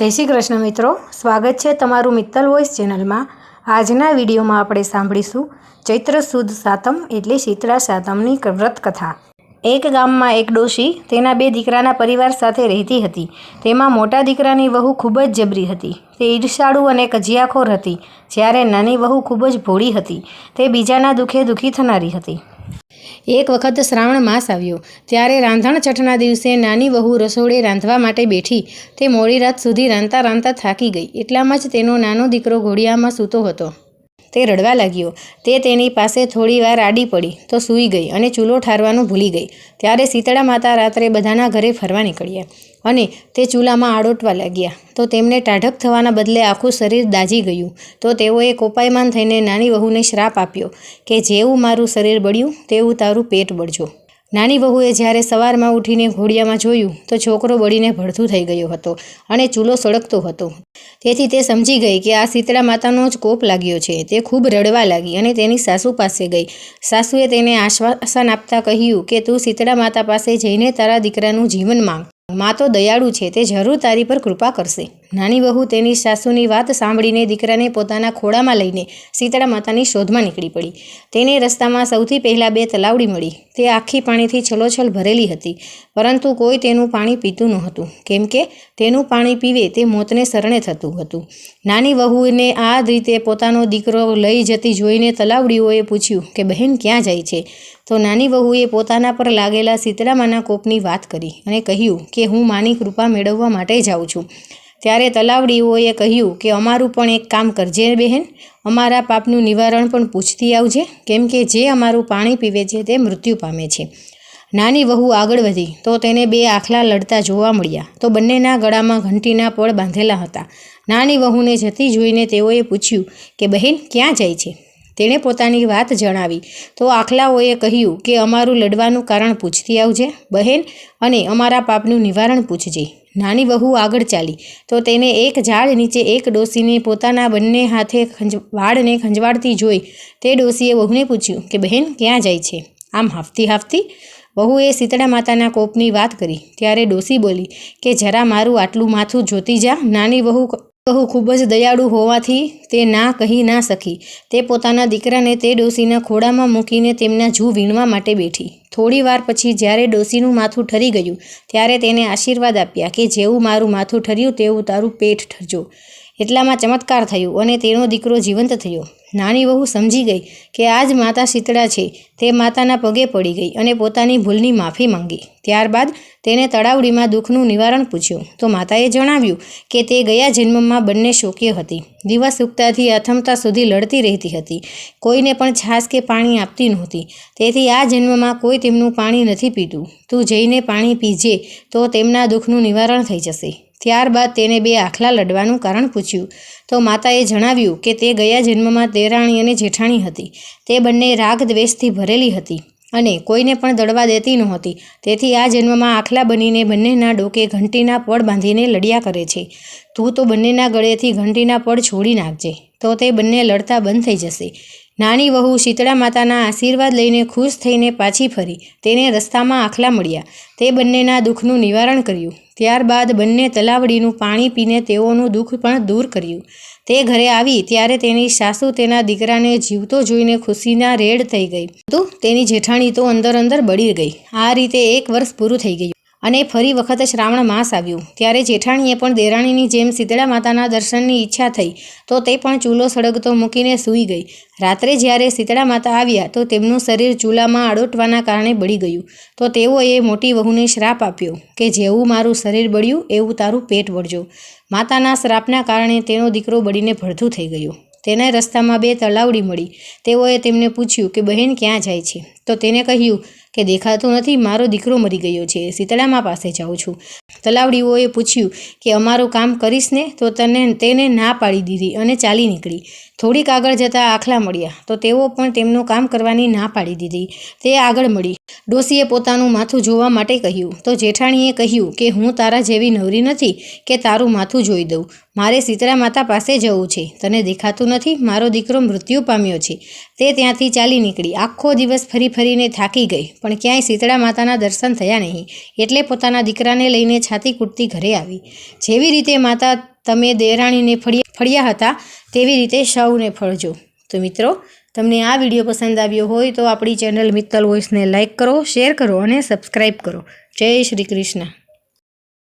જય શ્રી કૃષ્ણ મિત્રો. સ્વાગત છે તમારું મિત્તલ વોઇસ ચેનલમાં. આજના વિડીયોમાં આપણે સાંભળીશું ચૈત્ર સુદ સાતમ એટલે શીતળા સાતમની વ્રત કથા એક ગામમાં એક ડોશી તેના બે દીકરાના પરિવાર સાથે રહેતી હતી. તેમાં મોટા દીકરાની વહુ ખૂબ જ જબરી હતી. તે ઈર્ષાળુ અને કજિયાખોર હતી, જ્યારે નાની વહુ ખૂબ જ ભોળી હતી. તે બીજાના દુઃખે દુઃખી થનારી હતી. એક વખત શ્રાવણ માસ આવ્યો. ત્યારે રાંધણ છઠના દિવસે નાની વહુ રસોડે રાંધવા માટે બેઠી. તે મોડી રાત સુધી રાંધતા રાંધતા થાકી ગઈ. એટલામાં જ તેનો નાનો દીકરો ઘોડિયામાં સૂતો હતો. તે રડવા લાગ્યો. તે તેની પાસે થોડી વાર આડી પડી તો સૂઈ ગઈ અને ચૂલો ઠારવાનું ભૂલી ગઈ. ત્યારે શીતળા માતા રાત્રે બધાના ઘરે ફરવા નીકળ્યા અને તે ચૂલામાં આડોટવા લાગ્યા. તો તેમને ટાઢક થવાના બદલે આખું શરીર દાઝી ગયું. તો તેઓએ કોપાયમાન થઈને નાની વહુને શ્રાપ આપ્યો કે, જેવું મારું શરીર બળ્યું, તેવું તારું પેટ બળજો. નાની વહુએ જ્યારે સવારમાં ઉઠીને ઘોડિયામાં જોયું, તો છોકરો બળીને ભડથું થઈ ગયો હતો અને ચૂલો સળગતો હતો. તેથી તે સમજી ગઈ કે આ શીતળા માતાનો જ કોપ લાગ્યો છે. તે ખૂબ રડવા લાગી અને તેની સાસુ પાસે ગઈ. સાસુએ તેને આશ્વાસન આપતા કહ્યું કે, તું શીતળા માતા પાસે જઈને તારા દીકરાનું જીવન માંગ. મા તો દયાળુ છે, તે જરૂર તારી પર કૃપા કરશે. નાની વહુ તેની સાસુની વાત સાંભળીને દીકરાને પોતાના ખોળામાં લઈને શીતળા માતાની શોધમાં નીકળી પડી. તેને રસ્તામાં સૌથી પહેલાં બે તલાવડી મળી. તે આખી પાણીથી છલોછલ ભરેલી હતી, પરંતુ કોઈ તેનું પાણી પીતું નહોતું. કેમ કે તેનું પાણી પીવે તે મોતને શરણે થતું હતું. નાની વહુને આ રીતે પોતાનો દીકરો લઈ જતી જોઈને તલાવડીઓએ પૂછ્યું કે બહેન ક્યાં જાય છે? તો નાની વહુએ પોતાના પર લાગેલા શીતળામાના કોપની વાત કરી અને કહ્યું કે હું માની કૃપા મેળવવા માટે જાઉં છું. ત્યારે તલાવડીઓએ કહ્યું કે અમારું પણ એક કામ કરજે બહેન. અમારા પાપનું નિવારણ પણ પૂછતી આવજે, કેમ કે જે અમારું પાણી પીવે છે તે મૃત્યુ પામે છે. નાની વહુ આગળ વધી, તો તેને બે આખલા લડતા જોવા મળ્યા. તો બંનેના ગળામાં ઘંટીના પળ બાંધેલા હતા. નાની વહુને જતી જોઈને તેઓએ પૂછ્યું કે બહેન, ક્યાં જાય છે? તેણે પોતાની વાત જણાવી. તો આખલાઓએ કહ્યું કે અમારું લડવાનું કારણ પૂછતી આવજે, બહેન, અને અમારા પાપનું નિવારણ પૂછજે. નાની વહુ આગળ ચાલી. તો તેને એક ઝાડ નીચે એક ડોસીને પોતાના બંને હાથે ખંજ, વાળને ખંજવાળતી જોઈ તે ડોસીએ વહુને પૂછ્યું કે બહેન, ક્યાં જાય છે? આમ હાફતી હાફતી વહુએ શીતળા માતાના કોપની વાત કરી. ત્યારે ડોસી બોલી કે જરા મારું આટલું માથું જોતી જા. નાની વહુ વહુ ખૂબ જ દયાળુ હોવાથી તે ના કહી ના શકી. તે પોતાના દીકરાને તે ડોસીના ખોળામાં મૂકીને તેમના જૂ વીણવા માટે બેઠી. થોડી વાર પછી જ્યારે ડોસીનું માથું ઠરી ગયું, ત્યારે તેને આશીર્વાદ આપ્યા કે, જેવું મારું માથું ઠર્યું, તેવું તારું પેટ ઠરજો. એટલામાં ચમત્કાર થયો અને તેનો દીકરો જીવંત થયો. નાની વહુ સમજી ગઈ કે આ જ માતા શીતળા છે. તે માતાના પગે પડી ગઈ અને પોતાની ભૂલની માફી માંગી. ત્યારબાદ તેને તળાવડીમાં દુઃખનું નિવારણ પૂછ્યું. તો માતાએ જણાવ્યું કે તે ગયા જન્મમાં બંને શોકીય હતી. દિવસ ઉગતાથી અથમતા સુધી લડતી રહેતી હતી. કોઈને પણ છાશ કે પાણી આપતી નહોતી. તેથી આ જન્મમાં કોઈ તેમનું પાણી નથી પીતું તું જઈને પાણી પીજે તો તેમના દુઃખનું નિવારણ થઈ જશે. ત્યારબાદ તેને બે આખલા લડવાનું કારણ પૂછ્યું. તો માતાએ જણાવ્યું કે તે ગયા જન્મમાં દેરાણી અને જેઠાણી હતી. તે બંને રાગ દ્વેષથી ભરેલી હતી અને કોઈને પણ દળવા દેતી નહોતી. તેથી આ જન્મમાં આખલા બનીને બંનેના ડોકે ઘંટીના પડ બાંધીને લડ્યા કરે છે. તું તો બંનેના ગળેથી ઘંટીના પડ છોડી નાખજે. તો તે બંને લડતા બંધ થઈ જશે. નાની વહુ શીતળા માતાના આશીર્વાદ લઈને ખુશ થઈને પાછી ફરી. તેને રસ્તામાં આખલા મળ્યા. તે બંનેના દુઃખનું નિવારણ કર્યું. ત્યારબાદ બંને તલાવડીનું પાણી પીને તેઓનું દુઃખ પણ દૂર કર્યું. તે ઘરે આવી ત્યારે તેની સાસુ તેના દીકરાને જીવતો જોઈને ખુશીના રેડ થઈ ગઈ. તો તેની જેઠાણી તો અંદર અંદર બળી ગઈ. આ રીતે એક વર્ષ પૂરું થઈ ગયું. અને ફરી વખત શ્રાવણ માસ આવ્યું. ત્યારે જેઠાણીએ પણ દેરાણીની જેમ શીતળા માતાના દર્શનની ઈચ્છા થઈ, તો તે પણ ચૂલો સળગતો મૂકીને સૂઈ ગઈ. રાત્રે જ્યારે શીતળા માતા આવ્યા, તો તેમનું શરીર ચૂલામાં આડોટવાના કારણે બળી ગયું. તો તેઓએ મોટી વહુને શ્રાપ આપ્યો કે, જેવું મારું શરીર બળ્યું, એવું તારું પેટ વળજો. માતાના શ્રાપના કારણે તેનો દીકરો બળીને ભડથું થઈ ગયો. તેને રસ્તામાં બે તલાવડી મળી. તેઓએ તેમને પૂછ્યું કે, બહેન ક્યાં જાય છે? તો તેને કહ્યું કે દેખાતું નથી, મારો દીકરો મરી ગયો છે. શીતળામા પાસે જાઉં છું. તલાવડીઓએ પૂછ્યું કે, અમારું કામ કરીશ ને? તો તને, તેને ના પાડી દીધી અને ચાલી નીકળી. થોડીક આગળ જતાં આખલા મળ્યા. તો તેઓ પણ તેમનું કામ કરવાની ના પાડી દીધી. તે આગળ મળી. ડોસીએ પોતાનું માથું જોવા માટે કહ્યું. તો જેઠાણીએ કહ્યું કે, હું તારા જેવી નવરી નથી કે તારું માથું જોઈ દઉં. મારે શીતળા માતા પાસે જવું છે. તને દેખાતું નથી, મારો દીકરો મૃત્યુ પામ્યો છે. તે ત્યાંથી ચાલી નીકળી. આખો દિવસ ફરી ફરીને થાકી ગઈ. પણ ક્યાંય શીતળા માતાના દર્શન થયા નહીં. એટલે પોતાના દીકરાને લઈને છાતી કૂટતી ઘરે આવી. જેવી રીતે માતા તમે દેરાણીને ફળી ફળ્યા હતા, તેવી રીતે સૌને ફળજો. તો મિત્રો, તમને આ વીડિયો પસંદ આવ્યો હોય તો આપણી ચેનલ મિત્તલ વોઇસને લાઇક કરો, શેર કરો અને સબસ્ક્રાઈબ કરો. જય શ્રી કૃષ્ણ.